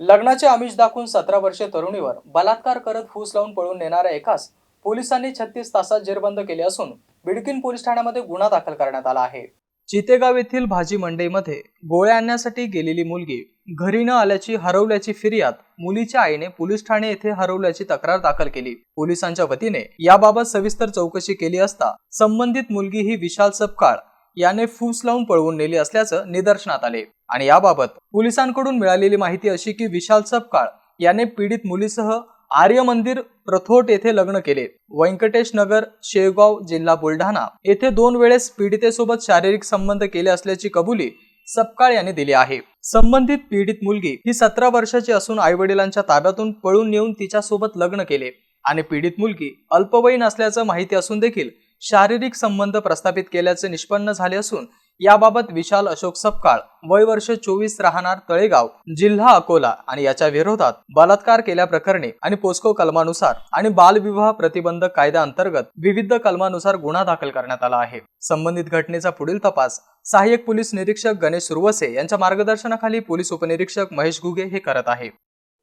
लग्नाचे आमिष दाखवून सतरा वर्षे तरुणीवर बलात्कार करत फूस लावून पळून नेणाऱ्या एकास पोलिसांनी छत्तीस तासात जेरबंद केले असून बिडकीन पोलीस ठाण्यामध्ये गुन्हा दाखल करण्यात आला आहे. चितेगाव येथील भाजी मंडईमध्ये गोळ्या आणण्यासाठी गेलेली मुलगी घरी न आल्याची हरवल्याची फिर्याद मुलीच्या आईने पोलीस ठाणे येथे हरवल्याची तक्रार दाखल केली. पोलिसांच्या वतीने याबाबत सविस्तर चौकशी केली असता संबंधित मुलगी ही विशाल सपकाळ याने फूस लावून पळवून नेली असल्याचं निदर्शनात आले. आणि याबाबत पोलिसांकडून मिळालेली माहिती अशी की विशाल सपकाळ याने पीडित मुलीसह आर्य मंदिर प्रथोट येथे लग्न केले. व्यंकटेश नगर शेवगाव जिल्हा बुलढाणा येथे दोन वेळेस पीडितेसोबत शारीरिक संबंध केले असल्याची कबुली सपकाळ यांनी दिली आहे. संबंधित पीडित मुलगी ही सतरा वर्षाची असून आई वडिलांच्या ताब्यातून पळून नेऊन तिच्यासोबत लग्न केले आणि पीडित मुलगी अल्पवयीन असल्याचं माहिती असून देखील शारीरिक संबंध प्रस्थापित केल्याचे निष्पन्न झाले असून याबाबत विशाल अशोक सपकाळ वय वर्ष चोवीस राहणार तळेगाव जिल्हा अकोला आणि याच्या विरोधात बलात्कार केल्याप्रकरणी आणि पोस्को कलमानुसार आणि बालविवाह प्रतिबंधक कायद्याअंतर्गत विविध कलमानुसार गुन्हा दाखल करण्यात आला आहे. संबंधित घटनेचा पुढील तपास सहाय्यक पोलीस निरीक्षक गणेश सुरवसे यांच्या मार्गदर्शनाखाली पोलीस उपनिरीक्षक महेश घुगे हे करत आहे.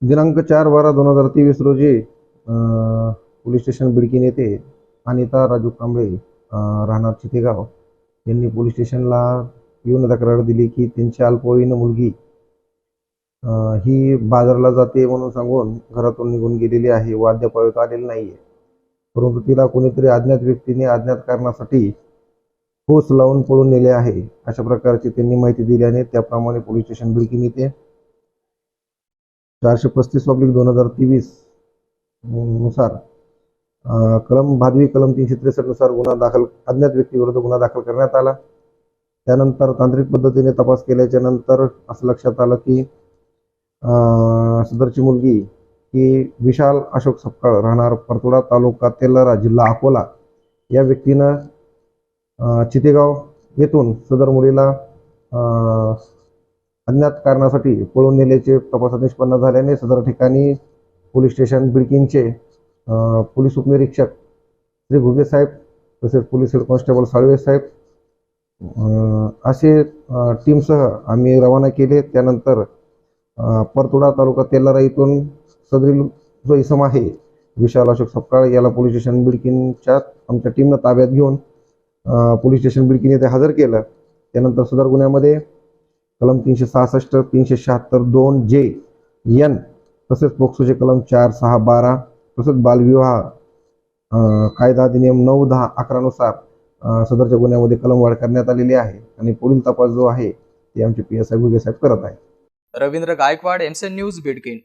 दिनांक चार बारा दोन हजार तेवीस रोजी पोलीस स्टेशन बिडकीन येथे अनिता राजू कांबळे राहणार चितेगाव. यांनी पोलीस स्टेशनला येऊन तक्रार दिली की त्यांची अल्पवयीन मुलगी ही बाजारला जाते म्हणून सांगून घरातून निघून गेलेली आहे व अद्याप आलेली नाही आहे परंतु तिला कोणीतरी अज्ञात व्यक्तीने अज्ञात कारणासाठी ठोस लावून पळून नेले आहे अशा प्रकारची त्यांनी माहिती दिल्याने त्याप्रमाणे पोलीस स्टेशन बिडकीन येथे चारशे पस्तीस पब्लिक दोन हजार तेवीसनुसार कलम भादवी कलम तीनशे त्रेसष्टनुसार गुन्हा दाखल अज्ञात व्यक्तीविरुद्ध गुन्हा दाखल करण्यात आला. त्यानंतर तांत्रिक पद्धतीने तपास केल्याच्यानंतर असं लक्षात आलं की सदरची मुलगी ही विशाल अशोक सपकाळ राहणार परतुडा तालुका तेलारा जिल्हा अकोला. या व्यक्तीनं चितेगाव येथून सदर मुलीला अज्ञात कारणासाठी पळून नेल्याचे तपासात निष्पन्न झाल्याने सदर ठिकाणी पोलीस स्टेशन बिडकिनचे पोलीस उपनिरीक्षक श्री घुगे साहेब तसेच पोलीस हेड कॉन्स्टेबल साळवे साहेब असे टीमसह आम्ही रवाना केले. त्यानंतर परतोडा परतुडा तालुका तेलारा इथून सदरील जो इसम आहे विशाल अशोक सपकाळ याला पोलीस स्टेशन बिडकीनच्या आमच्या टीमनं ताब्यात घेऊन पोलीस स्टेशन बिडकीन येथे हजर केलं. त्यानंतर सदर गुन्ह्यामध्ये कलम तीनशे सहासष्ट तीनशे शहात्तर दोन जे यन तसेच पोक्सोचे कलम चार सहा बारा तसंच बालविवाह कायदा अधिनियम नऊ दहा अकरानुसार सदरच्या गुन्ह्यामध्ये कलमवाढ करण्यात आलेली आहे आणि पुढील तपास जो आहे ते आमचे पी एस आय घुगे साहेब करत आहेत. रवींद्र गायकवाड एमसेन न्यूज बिडकिन